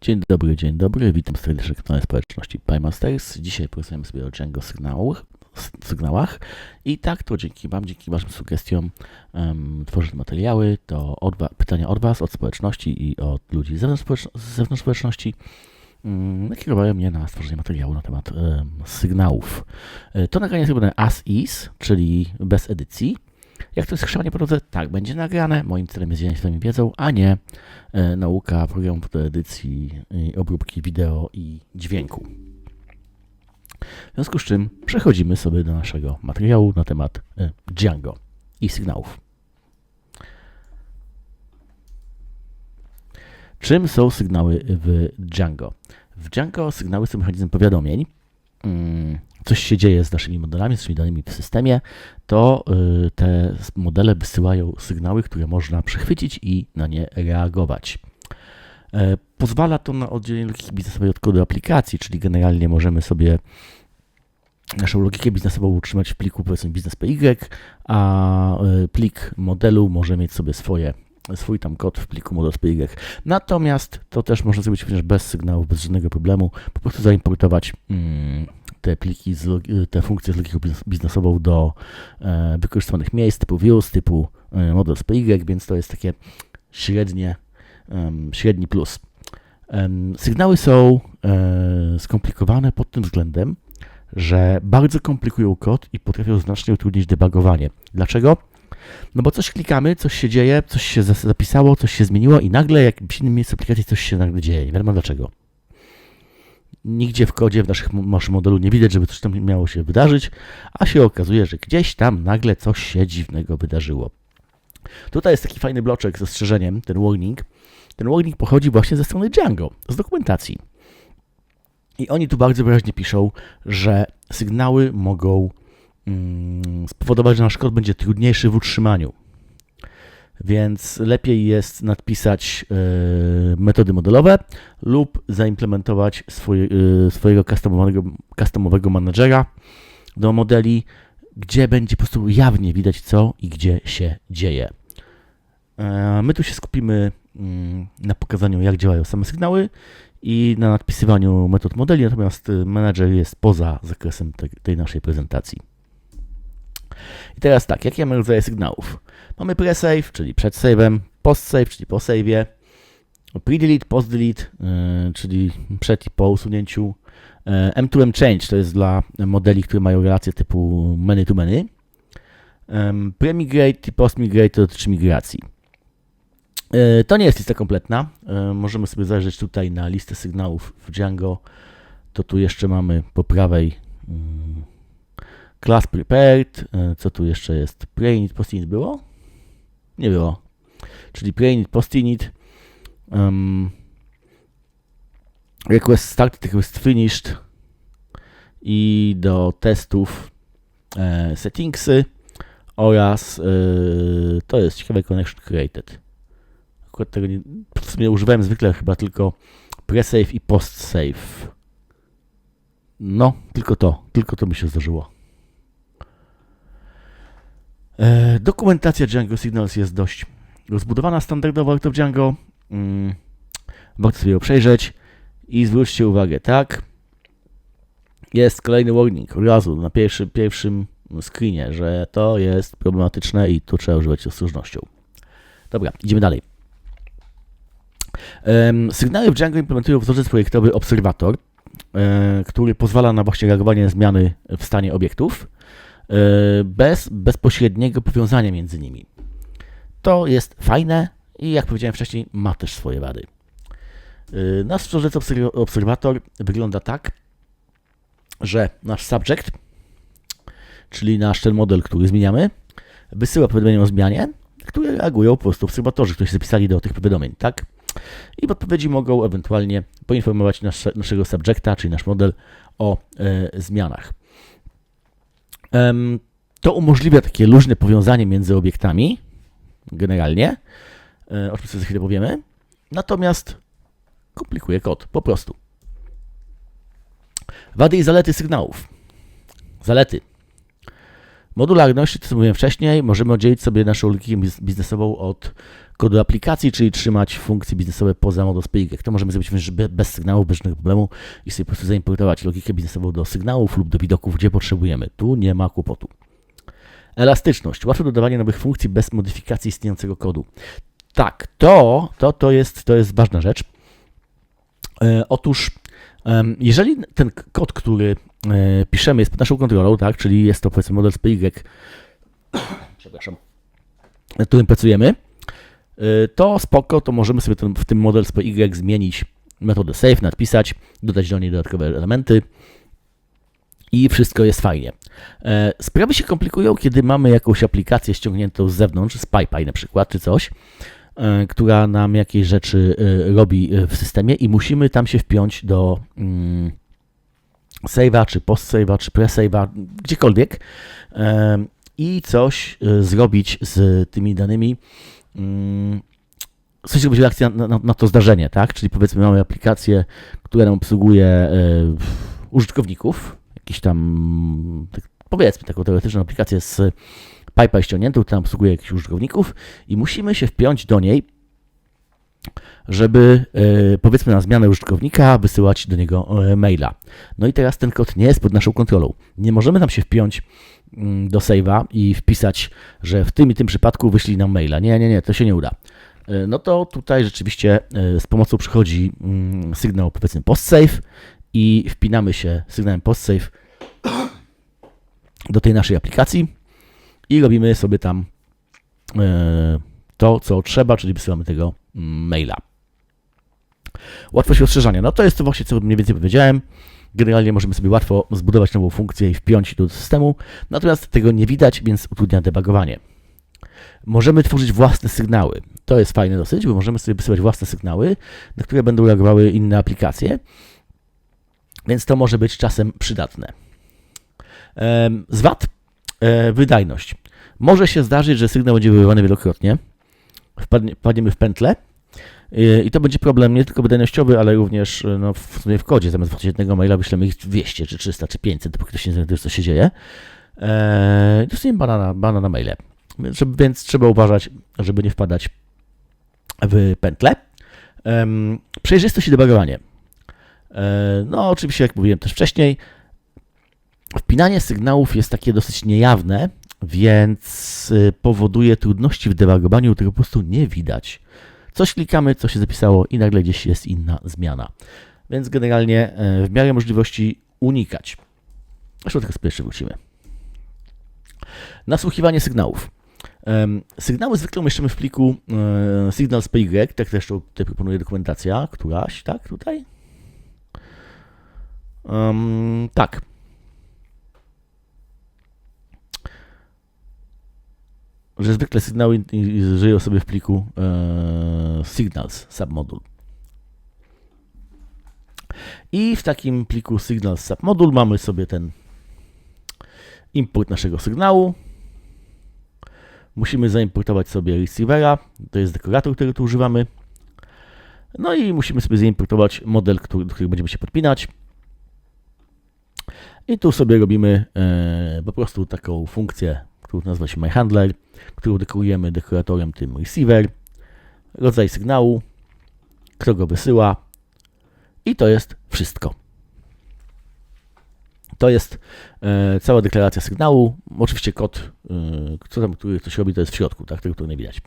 Dzień dobry, dzień dobry. Witam serdecznie w kanale społeczności PyMasters. Dzisiaj porozmawiamy sobie o Django sygnałach, sygnałach. I tak to dzięki Wam, dzięki Waszym sugestiom um, tworzę te materiały. To od pytania od Was, od społeczności i od ludzi z zewnątrz, społecz- zewnątrz społeczności um, nakierowały mnie na stworzenie materiału na temat sygnałów. E, To nagranie jest robione as is, czyli bez edycji. Jak to jest skrzyżowanie po drodze? Tak, będzie nagrane. Moim celem jest dzielenie się Wami wiedzą, a nie e, nauka programów do edycji, i obróbki wideo i dźwięku. W związku z czym przechodzimy sobie do naszego materiału na temat e, Django i sygnałów. Czym są sygnały w Django? W Django sygnały są mechanizmem powiadomień. Mm, Coś się dzieje z naszymi modelami, z naszymi danymi w systemie, to y, te modele wysyłają sygnały, które można przechwycić i na nie reagować. E, Pozwala to na oddzielenie logiki biznesowej od kodu aplikacji, czyli generalnie możemy sobie naszą logikę biznesową utrzymać w pliku powiedzmy biznes.py, a y, plik modelu może mieć sobie swoje, swój tam kod w pliku model.py. Natomiast to też można zrobić również bez sygnałów, bez żadnego problemu, po prostu zaimportować mm, te pliki, z, te funkcje z logiką biznes- biznesową do e, wykorzystywanych miejsc typu views, typu e, więc to jest takie średnie, em, średni plus. Em, Sygnały są e, skomplikowane pod tym względem, że bardzo komplikują kod i potrafią znacznie utrudnić debugowanie. Dlaczego? No bo coś klikamy, coś się dzieje, coś się zapisało, coś się zmieniło i nagle w jakimś innym miejscu aplikacji coś się nagle dzieje. Nie wiadomo dlaczego. Nigdzie w kodzie w naszych, naszym modelu nie widać, żeby coś tam miało się wydarzyć, a się okazuje, że gdzieś tam nagle coś się dziwnego wydarzyło. Tutaj jest taki fajny bloczek z zastrzeżeniem, ten warning. Ten warning pochodzi właśnie ze strony Django, z dokumentacji. I oni tu bardzo wyraźnie piszą, że sygnały mogą spowodować, że nasz kod będzie trudniejszy w utrzymaniu. Więc lepiej jest nadpisać e, metody modelowe lub zaimplementować e, swojego customowego, customowego managera do modeli, gdzie będzie po prostu jawnie widać co i gdzie się dzieje. E, My tu się skupimy mm, na pokazaniu, jak działają same sygnały i na nadpisywaniu metod modeli, natomiast manager jest poza zakresem te, tej naszej prezentacji. I teraz tak, jakie mamy rodzaje sygnałów? Mamy pre-save, czyli przed save'em, post-save, czyli po save'ie, pre-delete, post-delete, yy, czyli przed i po usunięciu, yy, M2M change to jest dla modeli, które mają relacje typu many-to-many, yy, pre-migrate i post-migrate to dotyczy migracji. To nie jest lista kompletna. Możemy sobie zajrzeć tutaj na listę sygnałów w Django. To tu jeszcze mamy po prawej yy, class prepared. Yy, Co tu jeszcze jest? Preinit, postinit było? Nie było. Czyli preinit, postinit. Um, request started, request finished. I do testów e, settingsy oraz e, to jest ciekawe connection created. Akurat tego nie, w sumie używałem zwykle chyba tylko pre-save i post-save. No, tylko to, tylko to mi się zdarzyło. E, dokumentacja Django Signals jest dość rozbudowana standardowo jak to Django. Mm, warto sobie ją przejrzeć i zwróćcie uwagę, tak? Jest kolejny warning od razu na pierwszy, pierwszym screenie, że to jest problematyczne i tu trzeba używać ostrożnością. Dobra, idziemy dalej. Sygnały w Django implementują wzorzec projektowy Obserwator, e, który pozwala na właśnie reagowanie zmiany w stanie obiektów bez bezpośredniego powiązania między nimi. To jest fajne i jak powiedziałem wcześniej, ma też swoje wady. E, Nasz wzorzec obser- Obserwator wygląda tak, że nasz subject, czyli nasz ten model, który zmieniamy, wysyła powiadomienia o zmianie, które reagują po prostu obserwatorzy, którzy zapisali do tych powiadomień, tak? I w odpowiedzi mogą ewentualnie poinformować nasze, naszego subjecta, czyli nasz model, o e, zmianach. To umożliwia takie luźne powiązanie między obiektami, generalnie, e, o czym sobie za chwilę powiemy, natomiast komplikuje kod, po prostu. Wady i zalety sygnałów. Zalety. Modularność, co mówiłem wcześniej, możemy oddzielić sobie naszą logikę biz- biznesową od kodu aplikacji, czyli trzymać funkcje biznesowe poza model SPY. To możemy zrobić be- bez sygnałów, bez żadnego problemu i sobie po prostu zaimportować logikę biznesową do sygnałów lub do widoków, gdzie potrzebujemy. Tu nie ma kłopotu. Elastyczność. Łatwe dodawanie nowych funkcji bez modyfikacji istniejącego kodu. Tak, to, to, to, jest, to jest ważna rzecz. E, otóż, jeżeli ten kod, który e, piszemy, jest pod naszą kontrolą, tak, czyli jest to powiedzmy model SPY, przepraszam, nad którym pracujemy, e, to spoko, to możemy sobie ten, w tym model SPY zmienić metodę save, nadpisać, dodać do niej dodatkowe elementy i wszystko jest fajnie. E, Sprawy się komplikują, kiedy mamy jakąś aplikację ściągniętą z zewnątrz, z PyPy na przykład, czy coś, która nam jakieś rzeczy e, robi e, w systemie i musimy tam się wpiąć do mm, save'a, czy post-save'a, czy pre-save'a, gdziekolwiek e, i coś e, zrobić z tymi danymi. mm, Coś zrobić reakcja na, na, to zdarzenie, tak? Czyli powiedzmy mamy aplikację, która nam obsługuje e, użytkowników, jakiś tam, tak, powiedzmy taką teoretyczną aplikację z PyPy ściągniętą, która obsługuje jakichś użytkowników i musimy się wpiąć do niej, żeby e, powiedzmy na zmianę użytkownika wysyłać do niego e, maila. No i teraz ten kod nie jest pod naszą kontrolą. Nie możemy tam się wpiąć mm, do save'a i wpisać, że w tym i tym przypadku wyślij nam maila. Nie, nie, nie, to się nie uda. E, No to tutaj rzeczywiście z pomocą przychodzi mm, sygnał powiedzmy post-save i wpinamy się sygnałem post-save do tej naszej aplikacji i robimy sobie tam e, to, co trzeba, czyli wysyłamy tego maila. Łatwość rozszerzania. No to jest to właśnie, co mniej więcej powiedziałem. Generalnie możemy sobie łatwo zbudować nową funkcję i wpiąć do systemu, natomiast tego nie widać, więc utrudnia debugowanie. Możemy tworzyć własne sygnały. To jest fajne dosyć, bo możemy sobie wysyłać własne sygnały, na które będą reagowały inne aplikacje, więc to może być czasem przydatne. Em, Zwad, e, wydajność. Może się zdarzyć, że sygnał będzie wywoływany wielokrotnie, wpadnie, wpadniemy w pętlę e, i to będzie problem nie tylko wydajnościowy, ale również e, no, w, w kodzie. Zamiast wrzucić jednego maila wyślemy ich 200, czy 300, czy 500, dopóki ktoś nie zorientuje, co się dzieje. Eee, dostaniemy bana na, bana na maile. Więc, trzeba uważać, żeby nie wpadać w pętlę. Em, przejrzystość i debugowanie. E, No, oczywiście, jak mówiłem też wcześniej, wpinanie sygnałów jest takie dosyć niejawne, więc y, powoduje trudności w debugowaniu, którego po prostu nie widać. Coś klikamy, co się zapisało i nagle gdzieś jest inna zmiana. Więc generalnie e, w miarę możliwości unikać. Zresztą teraz jeszcze wrócimy. Nasłuchiwanie sygnałów. Sygnały zwykle umieszczamy w pliku e, signals.py, tak zresztą tutaj proponuje dokumentacja, któraś, tak, tutaj? Em, tak. Że zwykle sygnały żyją sobie w pliku e, signals submodule. I w takim pliku signals submodule mamy sobie ten import naszego sygnału. Musimy zaimportować sobie receivera, to jest dekorator, który tu używamy. No i musimy sobie zaimportować model, który, do którego będziemy się podpinać. I tu sobie robimy e, po prostu taką funkcję, którą nazywa się myhandler, którą dekorujemy dekoratorem tym receiver, rodzaj sygnału, kto go wysyła i to jest wszystko. To jest e, cała deklaracja sygnału. Oczywiście kod, e, co tam, który coś robi, to jest w środku, tak, tego tu nie widać.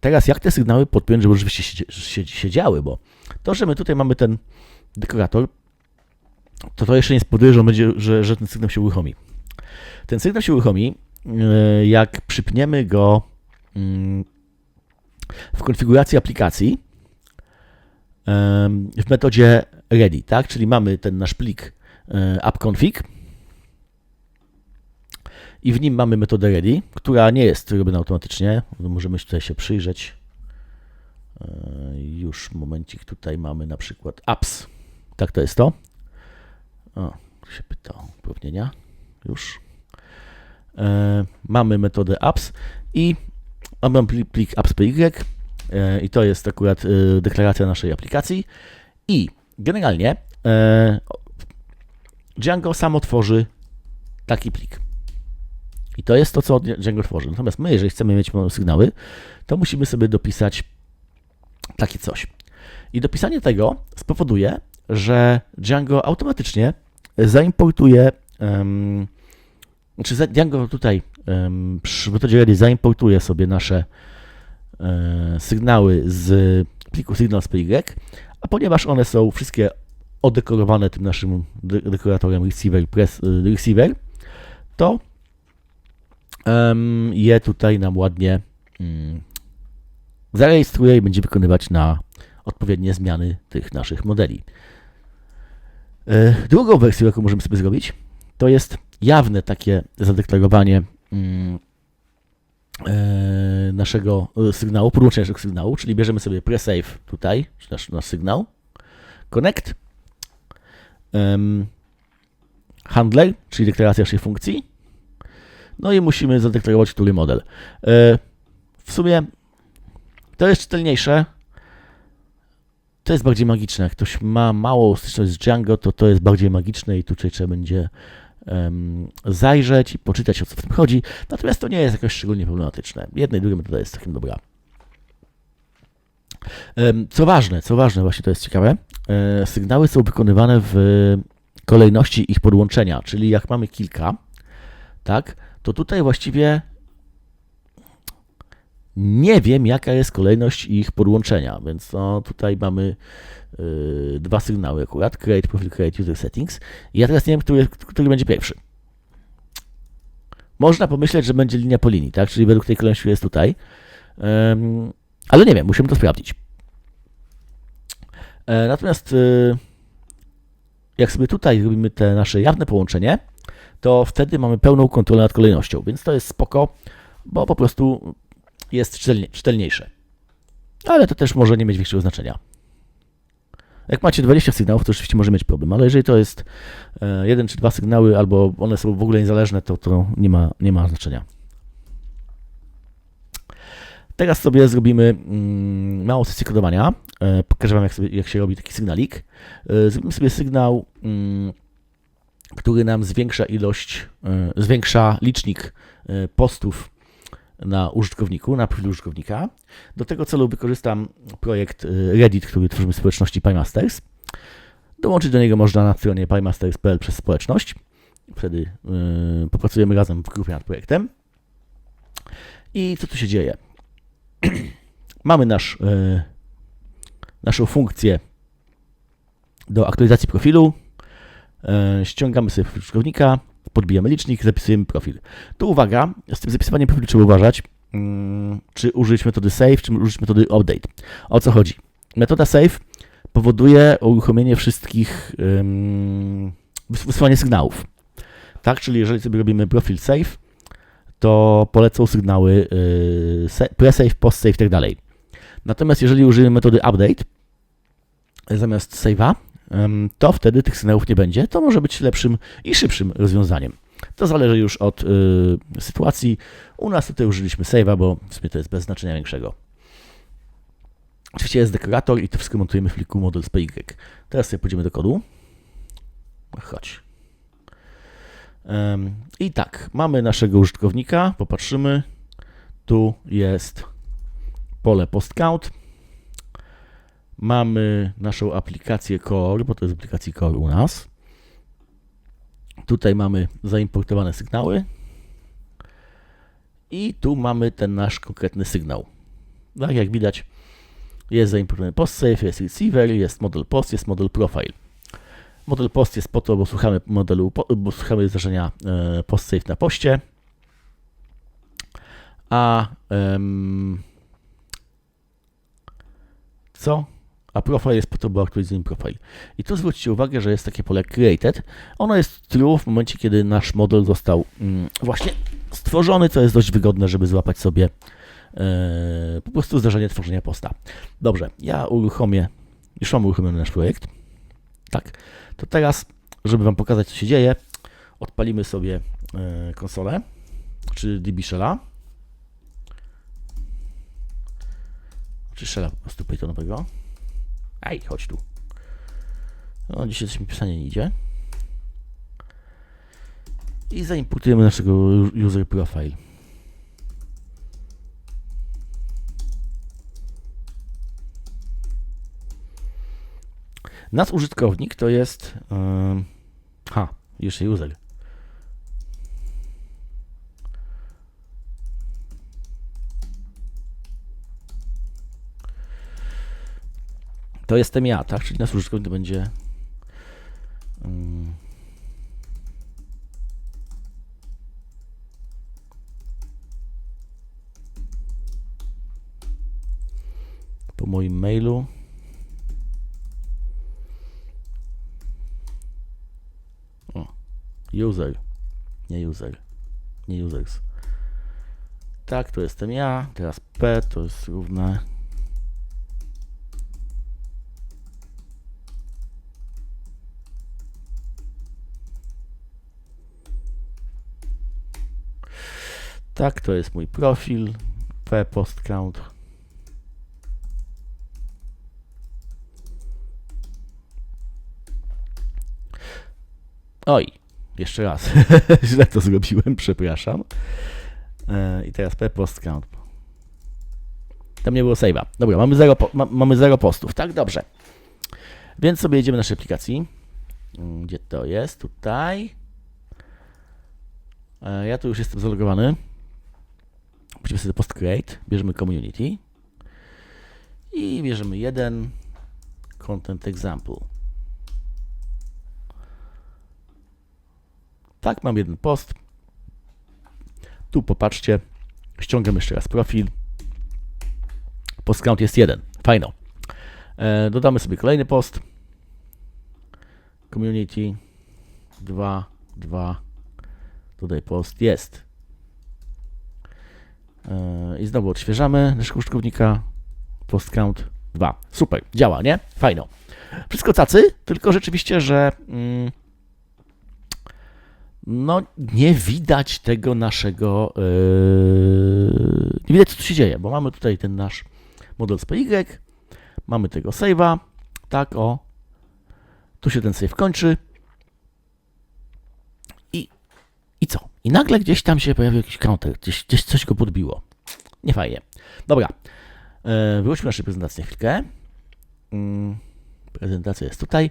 Teraz jak te sygnały podpiąć, żeby rzeczywiście się, się, się działy, bo to, że my tutaj mamy ten dekorator, to to jeszcze nie spowoduje, że, będzie, że, że ten sygnał się uruchomi. Ten sygnał się uruchomi, e, jak przypniemy go mm, w konfiguracji aplikacji w metodzie ready, tak? Czyli mamy ten nasz plik e, appconfig i w nim mamy metodę ready, która nie jest robiona automatycznie. Możemy tutaj się przyjrzeć. E, Już momencik tutaj mamy na przykład apps. Tak to jest to. O, się pyta o uprawnienia. Już. E, mamy metodę apps i mamy plik apps.py e, i to jest akurat e, deklaracja naszej aplikacji i generalnie e, Django samo tworzy taki plik. I to jest to, co Django tworzy. Natomiast my, jeżeli chcemy mieć sygnały, to musimy sobie dopisać takie coś. I dopisanie tego spowoduje, że Django automatycznie zaimportuje, um, znaczy Django tutaj przy metodzie ready zaimportuje sobie nasze um, sygnały z pliku signals.py, a ponieważ one są wszystkie odekorowane tym naszym dekoratorem receiver, press, y, receiver to um, je tutaj nam ładnie um, zarejestruje i będzie wykonywać na odpowiednie zmiany tych naszych modeli. E, drugą wersją, jaką możemy sobie zrobić, to jest jawne takie zadeklarowanie mm, e, naszego sygnału, podłączenia naszego sygnału, czyli bierzemy sobie presave tutaj, czy nasz, nasz sygnał, connect, handler, czyli deklaracja naszej funkcji, no i musimy zadeklarować, który model. E, w sumie to jest czytelniejsze, to jest bardziej magiczne. Jak ktoś ma małą styczność z Django, to to jest bardziej magiczne i tutaj trzeba będzie um, zajrzeć i poczytać o co w tym chodzi. Natomiast to nie jest jakoś szczególnie problematyczne. Jedna i druga metoda jest całkiem dobra. Um, co ważne, co ważne, właśnie to jest ciekawe, e, sygnały są wykonywane w kolejności ich podłączenia, czyli jak mamy kilka, tak, to tutaj właściwie nie wiem, jaka jest kolejność ich podłączenia, więc no, tutaj mamy yy, dwa sygnały akurat, create profile, create user settings. I ja teraz nie wiem, który, który będzie pierwszy. Można pomyśleć, że będzie linia po linii, tak? Czyli według tej kolejności jest tutaj. Ale nie wiem, musimy to sprawdzić. E, natomiast e, jak sobie tutaj robimy te nasze jawne połączenie, to wtedy mamy pełną kontrolę nad kolejnością, więc to jest spoko, bo po prostu jest czytelniejsze. Ale to też może nie mieć większego znaczenia. Jak macie 20 sygnałów, to oczywiście może mieć problem, ale jeżeli to jest e, jeden czy dwa sygnały, albo one są w ogóle niezależne, to to nie ma, nie ma znaczenia. Teraz sobie zrobimy mm, małą sesję kodowania. E, pokażę Wam, jak, sobie, jak się robi taki sygnalik. E, zrobimy sobie sygnał, mm, który nam zwiększa ilość, zwiększa licznik postów na użytkowniku, na profilu użytkownika. Do tego celu wykorzystam projekt y, Reddit, który tworzymy w społeczności PyMasters. Dołączyć do niego można na stronie pymasters.pl przez społeczność. Wtedy yy, popracujemy razem w grupie nad projektem. I co tu się dzieje? Mamy nasz, yy, naszą funkcję do aktualizacji profilu. Yy, ściągamy sobie użytkownika, podbijamy licznik, zapisujemy profil. Tu uwaga, z tym zapisywaniem profilu trzeba uważać, hmm, czy użyć metody save, czy użyć metody update. O co chodzi? Metoda save powoduje uruchomienie wszystkich, wysyłanie sygnałów. Tak, czyli jeżeli sobie robimy profil save, to polecą sygnały yy, pre-save, post-save tak dalej. Natomiast jeżeli użyjemy metody update zamiast save'a, to wtedy tych sygnałów nie będzie. To może być lepszym i szybszym rozwiązaniem. To zależy już od y, sytuacji. U nas tutaj użyliśmy save'a, bo w sumie to jest bez znaczenia większego. Oczywiście jest dekorator i to wszystko montujemy w pliku model.py. Teraz sobie pójdziemy do kodu. Chodź. I tak, mamy naszego użytkownika, popatrzymy. Tu jest pole postcount. Mamy naszą aplikację Core, bo to jest aplikacja Core u nas. Tutaj mamy zaimportowane sygnały. I tu mamy ten nasz konkretny sygnał. Tak jak widać, jest zaimportowany PostSafe, jest receiver, jest model post, jest model profile. Model post jest po to, bo słuchamy modelu, bo słuchamy zdarzenia e, PostSafe na poście. A um, co? A profile jest po to, by aktualizujemy profile. I tu zwróćcie uwagę, że jest takie pole created. Ono jest true w momencie, kiedy nasz model został mm, właśnie stworzony, co jest dość wygodne, żeby złapać sobie e, po prostu zdarzenie tworzenia posta. Dobrze, ja uruchomię, już mam uruchomiony nasz projekt. Tak, to teraz, żeby Wam pokazać, co się dzieje, odpalimy sobie e, konsolę, czy DB Shella. Czy Shella po prostu Pythonowego. Ej, chodź tu. No, dzisiaj coś mi pisanie nie idzie. I zaimportujemy naszego user profile. Nasz użytkownik to jest. em, ha, jeszcze user. To jestem ja, tak? Czyli nasz użytkownik będzie. mm, po moim mailu. O, user, nie user, nie users. Tak, to jestem ja. Teraz P to jest równe. Tak, to jest mój profil. P post count. Oj, jeszcze raz. Źle to zrobiłem, przepraszam. E, I teraz P post count. Tam nie było save'a. Dobra, mamy zero, ma, mamy zero postów, tak? Dobrze. Więc sobie jedziemy do naszej aplikacji. Mm, Gdzie to jest? Tutaj. E, Ja tu już jestem zalogowany. Będziemy sobie post create, bierzemy community i bierzemy jeden content example. Tak, mam jeden post. Tu popatrzcie, ściągam jeszcze raz profil. Post count jest jeden. Fajno. E, dodamy sobie kolejny post. Community 2, 2. Dodaj post. Jest. E, I znowu odświeżamy naszego użytkownika. Post count 2. Super, działa, nie? Fajno. Wszystko cacy, tylko rzeczywiście, że mm, no nie widać tego naszego, yy, nie widać co tu się dzieje, bo mamy tutaj ten nasz model SPY, mamy tego save'a, tak o, tu się ten save kończy i, i co? I nagle gdzieś tam się pojawił jakiś counter, gdzieś, gdzieś coś go podbiło. Nie fajnie. Dobra, yy, wróćmy do naszej prezentacji na chwilkę. Mm, prezentacja jest tutaj.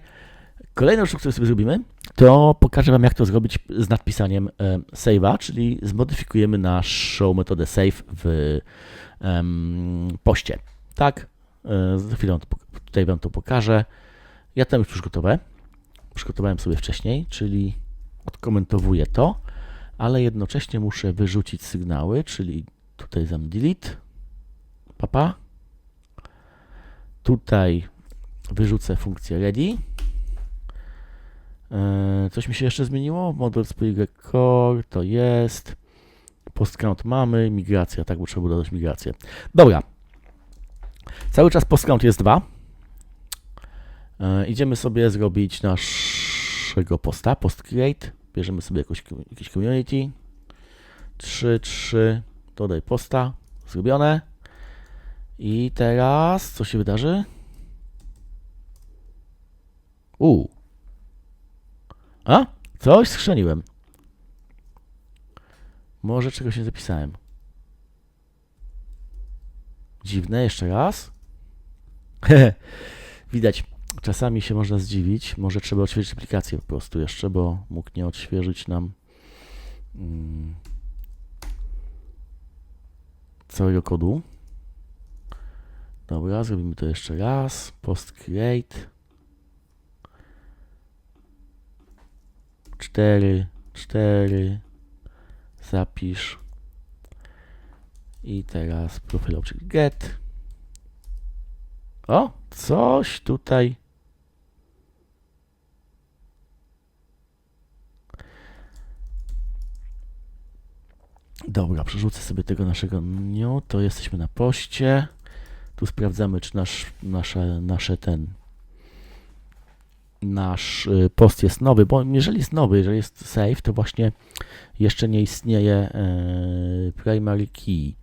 Kolejną rzecz, którą sobie zrobimy, to pokażę Wam, jak to zrobić z nadpisaniem e, save'a, czyli zmodyfikujemy naszą metodę save w em, poście. Tak, e, za chwilę tutaj Wam to pokażę. Ja tam już przygotowe. Przygotowałem sobie wcześniej, czyli odkomentowuję to, ale jednocześnie muszę wyrzucić sygnały, czyli tutaj zam delete, papa. Tutaj wyrzucę funkcję ready. E, Coś mi się jeszcze zmieniło? Model spójny core to jest. Post count mamy, migracja, tak, bo trzeba dodać migrację. Dobra. Cały czas post count jest 2. E, idziemy sobie zrobić naszego posta, post create. Bierzemy sobie jakoś, jakieś community. 3, 3, dodaj posta. Zrobione. I teraz co się wydarzy? U. A? Coś skrzeniłem. Może czegoś nie zapisałem. Dziwne, jeszcze raz. Widać, czasami się można zdziwić. Może trzeba odświeżyć aplikację po prostu jeszcze, bo mógł nie odświeżyć nam mm, całego kodu. Dobra, zrobimy to jeszcze raz. Post create. 4, 4, zapisz i teraz profil object get. O, coś tutaj. Dobra, przerzucę sobie tego naszego new, to jesteśmy na poście. Tu sprawdzamy, czy nasz, nasze, nasze ten nasz y, post jest nowy, bo jeżeli jest nowy, jeżeli jest save, to właśnie jeszcze nie istnieje e, primary key.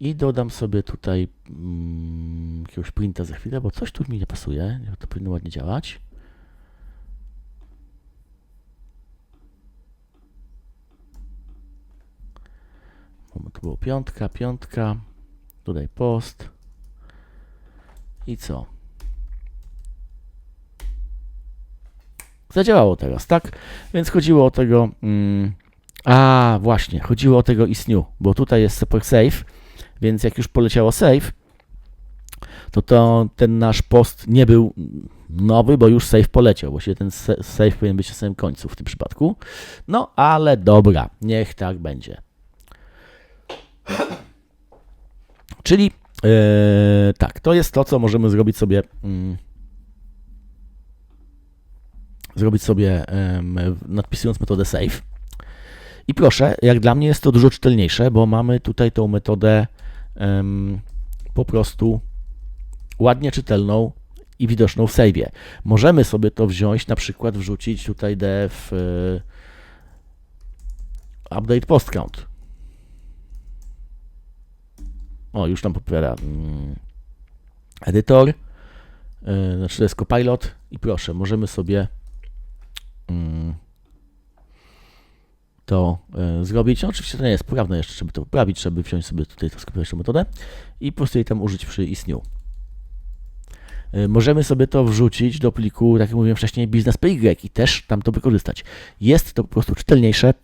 I dodam sobie tutaj mm, jakiegoś printa za chwilę, bo coś tu mi nie pasuje. To powinno ładnie działać. To było piątka, piątka. Tutaj post. I co? Zadziałało teraz, tak? Więc chodziło o tego. Mm, a, właśnie, chodziło o tego istniu, bo tutaj jest support save, więc jak już poleciało save, to, to ten nasz post nie był nowy, bo już save poleciał. Właściwie ten sa- save powinien być na samym końcu w tym przypadku. No, ale dobra, niech tak będzie. Czyli e, tak, to jest to, co możemy zrobić sobie. Mm, zrobić sobie em, nadpisując metodę save. I proszę, jak dla mnie jest to dużo czytelniejsze, bo mamy tutaj tą metodę po prostu ładnie czytelną i widoczną w save'ie. Możemy sobie to wziąć, na przykład wrzucić tutaj def y, update post count. O, już tam podpowiada mm, edytor, y, znaczy to jest copilot i proszę, możemy sobie mm, to y, zrobić. No, oczywiście to nie jest poprawne jeszcze, żeby to poprawić, żeby wziąć sobie tutaj to skopiować metodę i po prostu jej tam użyć przy istniu. Y, Możemy sobie to wrzucić do pliku, tak jak mówiłem wcześniej, biznes.py i też tam to wykorzystać. Jest to po prostu czytelniejsze,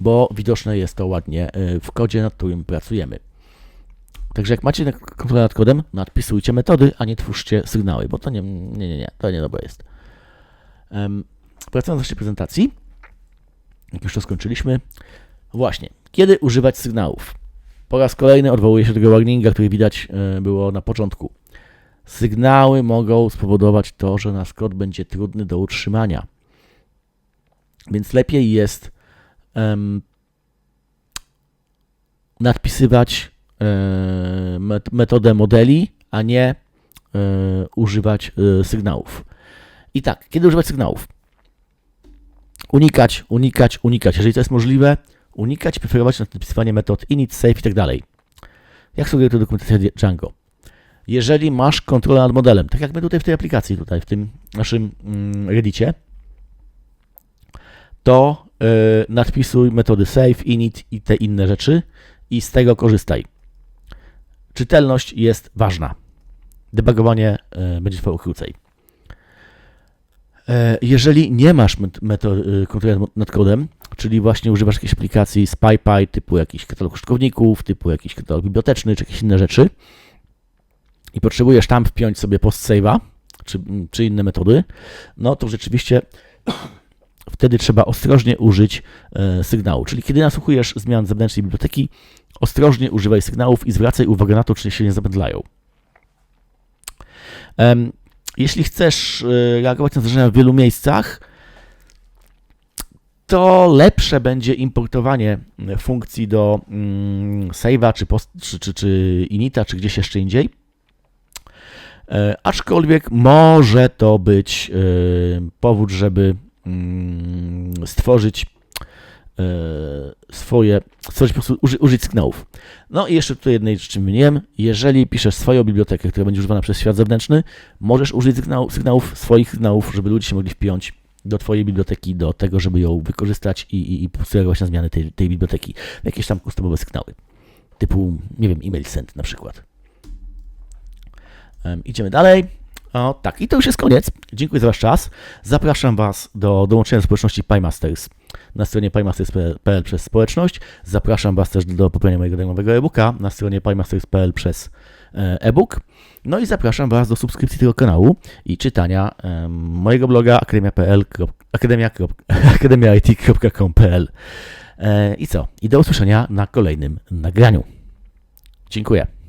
bo widoczne jest to ładnie w kodzie, nad którym pracujemy. Także jak macie kontrolę nad kodem, nadpisujcie metody, a nie twórzcie sygnały, bo to nie, nie, nie, nie to niedobre jest. Um, wracając do naszej prezentacji, jak już to skończyliśmy, właśnie, kiedy używać sygnałów? Po raz kolejny odwołuję się do tego warninga, który widać y, było na początku. Sygnały mogą spowodować to, że nasz kod będzie trudny do utrzymania. Więc lepiej jest em, nadpisywać e, metodę modeli, a nie e, używać e, sygnałów. I tak, kiedy używać sygnałów? Unikać, unikać, unikać. Jeżeli to jest możliwe, unikać, preferować nadpisywanie metod init, save i tak dalej. Jak sugeruje to dokumentacja Django? jeżeli masz kontrolę nad modelem, tak jak my tutaj w tej aplikacji, tutaj w tym naszym mm, Reddicie, to nadpisuj metody save, init i te inne rzeczy i z tego korzystaj. Czytelność jest ważna. Debugowanie y, będzie trwało krócej. E, Jeżeli nie masz met- meto- y, kontroli nad- kodem, czyli właśnie używasz jakiejś aplikacji SpyPy typu jakiś katalog użytkowników, typu jakiś katalog biblioteczny, czy jakieś inne rzeczy, i potrzebujesz tam wpiąć sobie post save'a, czy, czy inne metody, no to rzeczywiście wtedy trzeba ostrożnie użyć e, sygnału. Czyli kiedy nasłuchujesz zmian zewnętrznej biblioteki, ostrożnie używaj sygnałów i zwracaj uwagę na to, czy się nie zapętlają. Em, jeśli chcesz e, reagować na zdarzenia w wielu miejscach, to lepsze będzie importowanie funkcji do mm, save'a, czy, czy, czy, czy inita, czy gdzieś jeszcze indziej. E, aczkolwiek może to być e, powód, żeby stworzyć e, swoje, stworzyć po prostu, uży, użyć sygnałów. No i jeszcze tutaj jednej rzeczy wymieniłem. Jeżeli piszesz swoją bibliotekę, która będzie używana przez świat zewnętrzny, możesz użyć sygnał, sygnałów, swoich sygnałów, żeby ludzie się mogli wpiąć do Twojej biblioteki, do tego, żeby ją wykorzystać i, i, i na zmiany tej, tej biblioteki. Jakieś tam customowe sygnały. Typu, nie wiem, email send na przykład. Em, Idziemy dalej. O, tak, i to już jest koniec. Dziękuję za Wasz czas. Zapraszam Was do dołączenia do społeczności PyMasters na stronie pymasters.pl przez społeczność. Zapraszam Was też do pobrania mojego darmowego e-booka na stronie pymasters.pl przez e, e-book. No i zapraszam Was do subskrypcji tego kanału i czytania mojego bloga akademia.pl, akademia, akademiait.com.pl. E, I co? I do usłyszenia na kolejnym nagraniu. Dziękuję.